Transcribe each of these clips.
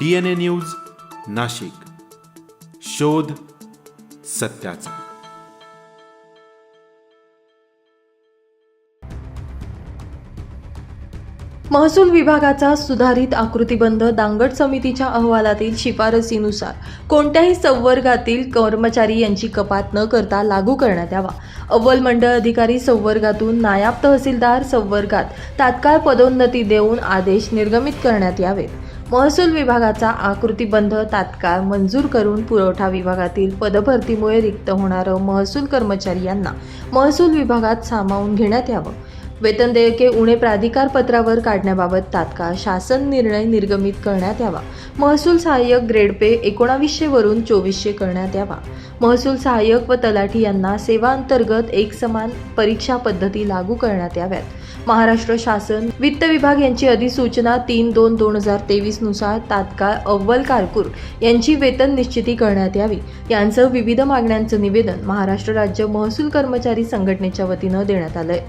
DNA news Nashik. शोध सत्याचा. महसूल विभागाचा सुधारित आकृतीबंध दांगट समितीच्या अहवालातील शिफारसीनुसार कोणत्याही संवर्गातील कर्मचारी यांची कपात न करता लागू करण्यात यावा. अव्वल मंडळ अधिकारी संवर्गातून नायाब तहसीलदार संवर्गात तात्काळ पदोन्नती देऊन आदेश निर्गमित करण्यात यावेत. महसूल विभागाचा आकृतीबंध तात्काळ मंजूर करून पुरवठा विभागातील पदभरतीमुळे रिक्त होणारं महसूल कर्मचारी यांना महसूल विभागात सामावून घेण्यात यावं. वेतन देयके उणे प्राधिकार पत्रावर काढण्याबाबत तात्काळ शासन निर्णय निर्गमित करण्यात यावा. महसूल सहाय्यक ग्रेड पे एकोणावीसशे वरून चोवीसशे करण्यात यावा. महसूल सहाय्यक व तलाठी यांना सेवा अंतर्गत एक समान परीक्षा पद्धती लागू करण्यात याव्यात. महाराष्ट्र शासन वित्त विभाग यांची अधिसूचना तीन दोन दोन हजार तेवीसनुसार तात्काळ अव्वल कारकूर यांची वेतन निश्चिती करण्यात यावी. यांचं विविध मागण्यांचं निवेदन महाराष्ट्र राज्य महसूल कर्मचारी संघटनेच्या वतीनं देण्यात आलंय.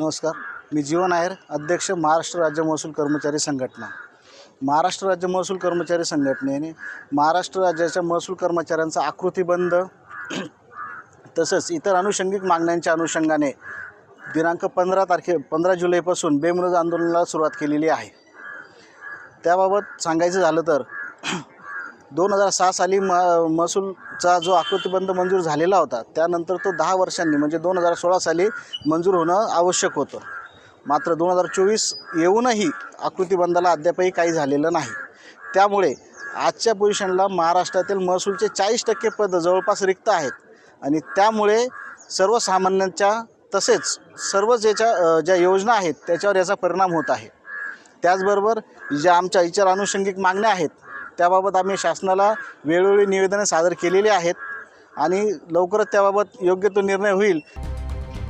नमस्कार. मी जीवन आहेर अध्यक्ष महाराष्ट्र राज्य महसूल कर्मचारी संघटना. महाराष्ट्र राज्य महसूल कर्मचारी संघटनेने महाराष्ट्र राज्याच्या महसूल कर्मचाऱ्यांचा आकृतीबंध तसंच इतर अनुषंगिक मागण्यांच्या अनुषंगाने दिनांक पंधरा तारखे पंधरा जुलैपासून बेमुदत आंदोलनाला सुरुवात केलेली आहे. त्याबाबत सांगायचं झालं तर दोन हजार सहा साली म महसूलचा जो आकृतीबंध मंजूर झालेला होता त्यानंतर तो दहा वर्षांनी म्हणजे दोन हजार सोळा साली मंजूर होणं आवश्यक होतं. मात्र दोन हजार चोवीस येऊनही आकृतीबंधाला अद्यापही काही झालेलं नाही. त्यामुळे आजच्या पोझिशनला महाराष्ट्रातील महसूलचे चाळीस टक्के पद जवळपास रिक्त आहेत. आणि त्यामुळे सर्वसामान्यांच्या तसेच सर्वच ज्याच्या ज्या योजना आहेत त्याच्यावर याचा परिणाम होत आहे. त्याचबरोबर ज्या आमच्या इतर अनुषंगिक मागण्या आहेत त्याबाबत आम्ही शासनाला वेळोवेळी निवेदनं सादर केलेली आहेत आणि लवकरच त्याबाबत योग्य तो निर्णय होईल.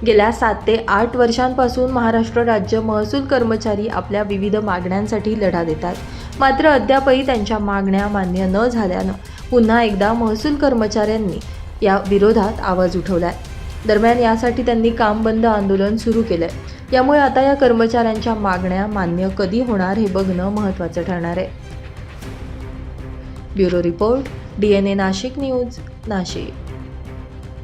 गेल्या सात ते आठ वर्षांपासून महाराष्ट्र राज्य महसूल कर्मचारी आपल्या विविध मागण्यांसाठी लढा देतात. मात्र अद्यापही त्यांच्या मागण्या मान्य न झाल्यानं पुन्हा एकदा महसूल कर्मचाऱ्यांनी या विरोधात आवाज उठवला आहे दरम्यान यासाठी त्यांनी काम बंद आंदोलन सुरू केलंय. यामुळे आता या कर्मचाऱ्यांच्या मागण्या मान्य कधी होणार हे बघणं महत्त्वाचं ठरणार आहे. Bureau report D N A Nashik news Nashik.